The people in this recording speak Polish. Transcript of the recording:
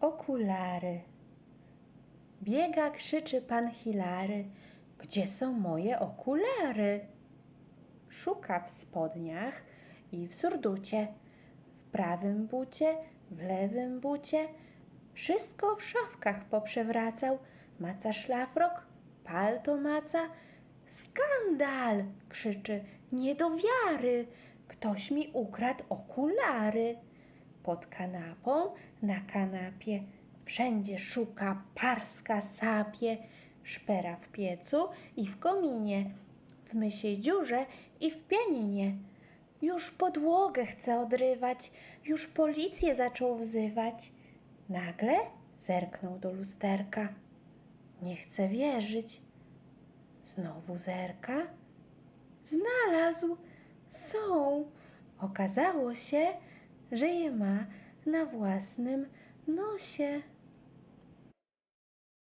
Okulary. Biega, krzyczy pan Hilary. Gdzie są moje okulary? Szuka w spodniach i w surducie, w prawym bucie, w lewym bucie. Wszystko w szafkach poprzewracał. Maca szlafrok, palto maca. Skandal! krzyczy, nie do wiary. Ktoś mi ukradł okulary. Pod kanapą, na kanapie, wszędzie szuka, parska sapie, szpera w piecu i w kominie, w mysiej dziurze i w pianinie. Już podłogę chce odrywać, już policję zaczął wzywać. Nagle zerknął do lusterka. Nie chce wierzyć. Znowu zerka. Znalazł. Są. Okazało się, że je ma na własnym nosie.